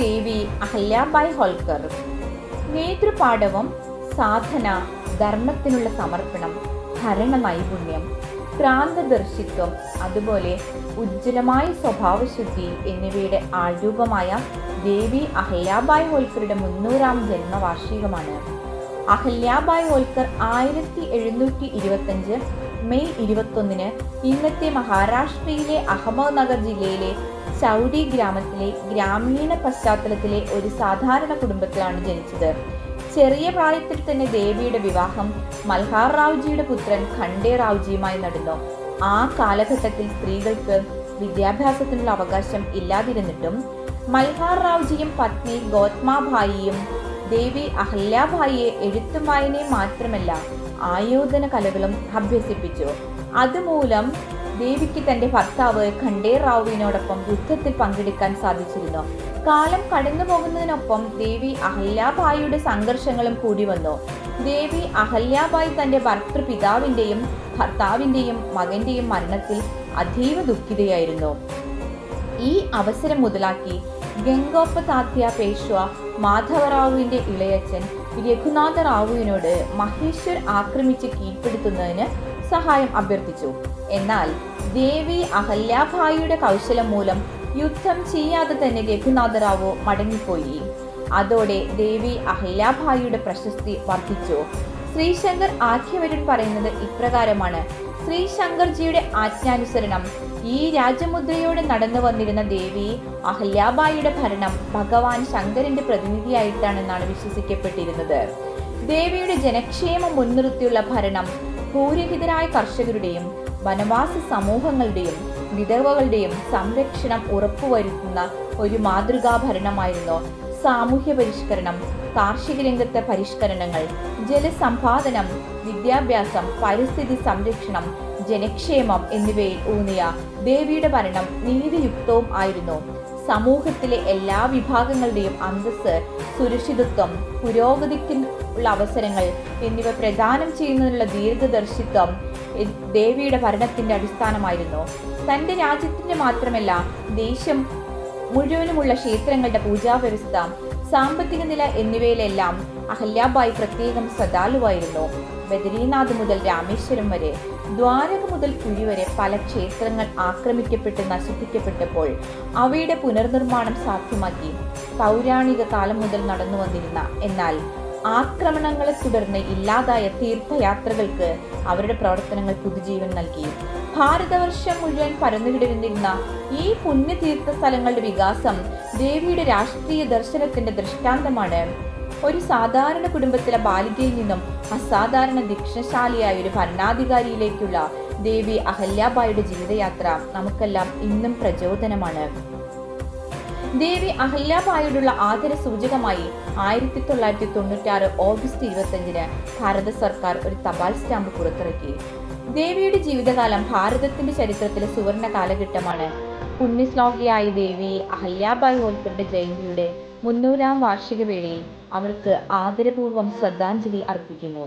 ദേവി അഹല്യാബായ് ഹോൾക്കർ. നേതൃപാഠവം സാധന ധർമ്മത്തിനുള്ള സമർപ്പണം ഭരണ നൈപുണ്യം ക്രാന്തദർശിത്വം അതുപോലെ ഉജ്ജ്വലമായ സ്വഭാവശുദ്ധി എന്നിവയുടെ ആൾരൂപമായ ദേവി അഹല്യാബായ് ഹോൾക്കറുടെ മുന്നൂറാം ജന്മവാർഷികമാണ്. അഹല്യാബായ് ഹോൾക്കർ ആയിരത്തി എഴുന്നൂറ്റി ഇരുപത്തഞ്ച് മെയ് ഇരുപത്തൊന്നിന് ഇന്നത്തെ മഹാരാഷ്ട്രയിലെ അഹമ്മദ്നഗർ ജില്ലയിലെ ചൗഡി ഗ്രാമത്തിലെ ഗ്രാമീണ പശ്ചാത്തലത്തിലെ ഒരു സാധാരണ കുടുംബത്തിലാണ് ജനിച്ചത്. ചെറിയ പ്രായത്തിൽ തന്നെ ദേവിയുടെ വിവാഹം മൽഹാർ റാവുജിയുടെ പുത്രൻ ഖണ്ഡേ റാവുജിയുമായി നടന്നു. ആ കാലഘട്ടത്തിൽ സ്ത്രീകൾക്ക് വിദ്യാഭ്യാസത്തിനുള്ള അവകാശം ഇല്ലാതിരുന്നിട്ടും മൽഹാർ റാവുജിയും പത്നി ഗോത്മാഭായിയും ദേവി അഹല്യാഭായിയെ എഴുത്തും വായനയും മാത്രമല്ല ആയോധന കലകളും അഭ്യസിപ്പിച്ചു. അതുമൂലം ദേവിക്ക് തന്റെ ഭർത്താവ് ഖണ്ഡേ റാവുവിനോടൊപ്പം യുദ്ധത്തിൽ പങ്കെടുക്കാൻ സാധിച്ചിരുന്നു. കാലം കടന്നു പോകുന്നതിനൊപ്പം ദേവി അഹല്യാബായിയുടെ സംഘർഷങ്ങളും കൂടി വന്നു. ദേവി അഹല്യാബായി തന്റെ ഭർത്തൃപിതാവിന്റെയും ഭർത്താവിന്റെയും മകന്റെയും മരണത്തിൽ അതീവ ദുഃഖിതയായിരുന്നു. ഈ അവസരം മുതലാക്കി ഗംഗോപ്പതാത്യ പേഷ്വ മാധവറാവുവിന്റെ ഇളയച്ചൻ രഘുനാഥ റാവുവിനോട് മഹേശ്വർ ആക്രമിച്ച് കീഴ്പ്പെടുത്തുന്നതിന് സഹായം അഭ്യർത്ഥിച്ചു. എന്നാൽ ദേവി അഹല്യാഭായിയുടെ കൗശലം മൂലം യുദ്ധം ചെയ്യാതെ തന്നെ രഘുനാഥ റാവു മടങ്ങിപ്പോയി. അതോടെ ദേവി അഹല്യാഭായിയുടെ പ്രശസ്തി വർദ്ധിച്ചു. ശ്രീശങ്കർ ആഖ്യവരൻ പറയുന്നത് ഇപ്രകാരമാണ്. ശ്രീശങ്കർജിയുടെ ആജ്ഞാനുസരണം ഈ രാജമുദ്രയോടെ നടന്നു വന്നിരുന്ന ദേവി അഹല്യാബായിയുടെ ഭരണം ഭഗവാൻ ശങ്കരന്റെ പ്രതിനിധിയായിട്ടാണെന്നാണ് വിശ്വസിക്കപ്പെട്ടിരുന്നത്. ദേവിയുടെ ജനക്ഷേമം മുൻനിർത്തിയുള്ള ഭരണം ഭൂരഹിതരായ കർഷകരുടെയും വനവാസ സമൂഹങ്ങളുടെയും വിധവകളുടെയും സംരക്ഷണം ഉറപ്പുവരുത്തുന്ന ഒരു മാതൃകാ ഭരണമായിരുന്നു സാമൂഹ്യ പരിഷ്കരണം കാർഷിക രംഗത്തെ പരിഷ്കരണങ്ങൾ ജലസമ്പാദനം വിദ്യാഭ്യാസം പരിസ്ഥിതി സംരക്ഷണം ജനക്ഷേമം എന്നിവയിൽ ഊന്നിയ ദേവിയുടെ ഭരണം നീതിയുക്തവും ആയിരുന്നു. സമൂഹത്തിലെ എല്ലാ വിഭാഗങ്ങളുടെയും അന്തസ് സുരക്ഷിതത്വം പുരോഗതിക്കുള്ള അവസരങ്ങൾ എന്നിവ പ്രദാനം ചെയ്യുന്നതിനുള്ള ദീർഘദർശിത്വം ദേവിയുടെ ഭരണത്തിന്റെ അടിസ്ഥാനമായിരുന്നു. തന്റെ രാജ്യത്തിന്റെ മാത്രമല്ല ദേശം മുഴുവനുമുള്ള ക്ഷേത്രങ്ങളുടെ പൂജാവ്യവസ്ഥ സാമ്പത്തിക നില എന്നിവയിലെല്ലാം അഹല്യാബായി പ്രത്യേകം ശ്രദ്ധാലുവായിരുന്നു. ബദരീനാഥ് മുതൽ രാമേശ്വരം വരെ ദ്വാരക മുതൽ പുരി വരെ പല ക്ഷേത്രങ്ങൾ ആക്രമിക്കപ്പെട്ട് നശിപ്പിക്കപ്പെട്ടപ്പോൾ അവയുടെ പുനർനിർമ്മാണം സാധ്യമാക്കി. പൗരാണിക കാലം മുതൽ നടന്നു വന്നിരുന്ന എന്നാൽ ആക്രമണങ്ങളെ തുടർന്ന് ഇല്ലാതായ തീർത്ഥയാത്രകൾക്ക് അവരുടെ പ്രവർത്തനങ്ങൾ പുതുജീവൻ നൽകി. ഭാരതവർഷം മുഴുവൻ പരന്നുകിടന്നിരുന്ന ഈ പുണ്യതീർത്ഥ സ്ഥലങ്ങളുടെ വികാസം ദേവിയുടെ രാഷ്ട്രീയ ദർശനത്തിന്റെ ദൃഷ്ടാന്തമാണ്. ഒരു സാധാരണ കുടുംബത്തിലെ ബാലികയിൽ നിന്നും അസാധാരണ ദീക്ഷണശാലിയായ ഒരു ഭരണാധികാരിയിലേക്കുള്ള ദേവി അഹല്യാബായിയുടെ ജീവിതയാത്ര നമുക്കെല്ലാം ഇന്നും പ്രചോദനമാണ്. ദേവി അഹല്യാബായോടുള്ള ആദര സൂചകമായി ആയിരത്തി തൊള്ളായിരത്തി തൊണ്ണൂറ്റാറ് ഓഗസ്റ്റ് ഇരുപത്തഞ്ചിന് ഭാരത സർക്കാർ ഒരു തപാൽ സ്റ്റാമ്പ് പുറത്തിറക്കി. ദേവിയുടെ ജീവിതകാലം ഭാരതത്തിന്റെ ചരിത്രത്തിലെ സുവർണ കാലഘട്ടമാണ്. പുണ്യശ്ലോകിയായ ദേവി അഹല്യാബായ് ഹോൾക്കറുടെ ജയന്തിയുടെ മുന്നൂറാം വാർഷിക വേളയിൽ അവർക്ക് ആദരപൂർവം ശ്രദ്ധാഞ്ജലി അർപ്പിക്കുന്നു.